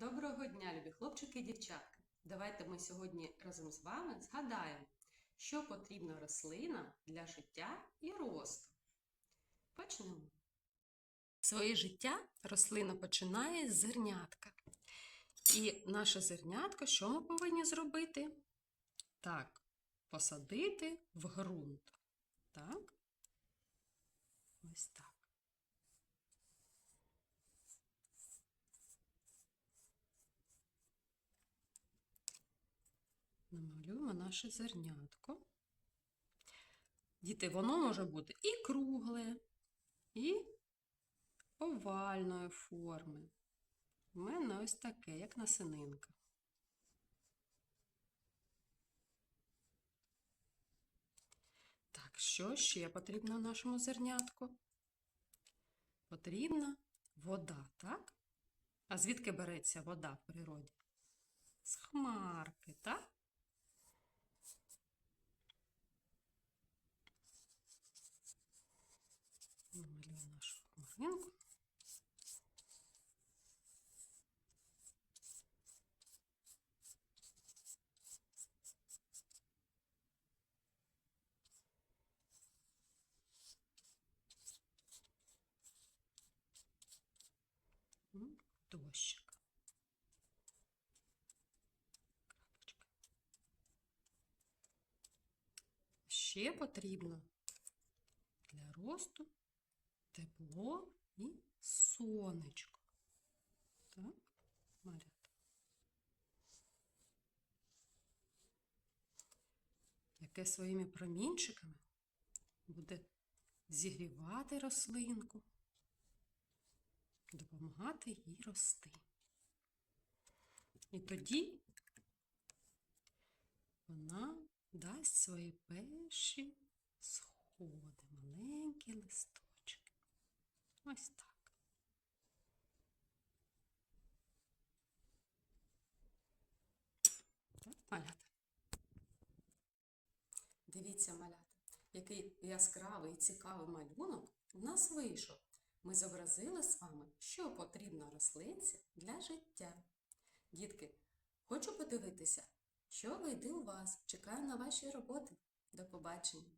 Доброго дня, любі хлопчики і дівчатки! Давайте ми сьогодні разом з вами згадаємо, що потрібно рослинам для життя і росту. Почнемо. Своє життя рослина починає з зернятка. І наше зернятко, що ми повинні зробити? Так, посадити в ґрунт. Так? Ось так. Намалюємо наше зернятко. Діти, воно може бути і кругле, і овальної форми. У мене ось таке, як насининка. Так, що ще потрібно нашому зернятку? Потрібна вода, так? А звідки береться вода в природі? З хмарки, так? М, Дощик. Крапочка. Ще потрібно для росту тепло і сонечко. Так, малята. Яке своїми промінчиками буде зігрівати рослинку, допомагати їй рости. І тоді вона дасть свої перші сходи, маленькі листочки. Ось так. Так, малята. Дивіться, малята, який яскравий і цікавий малюнок у нас вийшов. Ми зобразили з вами, що потрібно рослинці для життя. Дітки, хочу подивитися, що вийде у вас. Чекаю на ваші роботи. До побачення!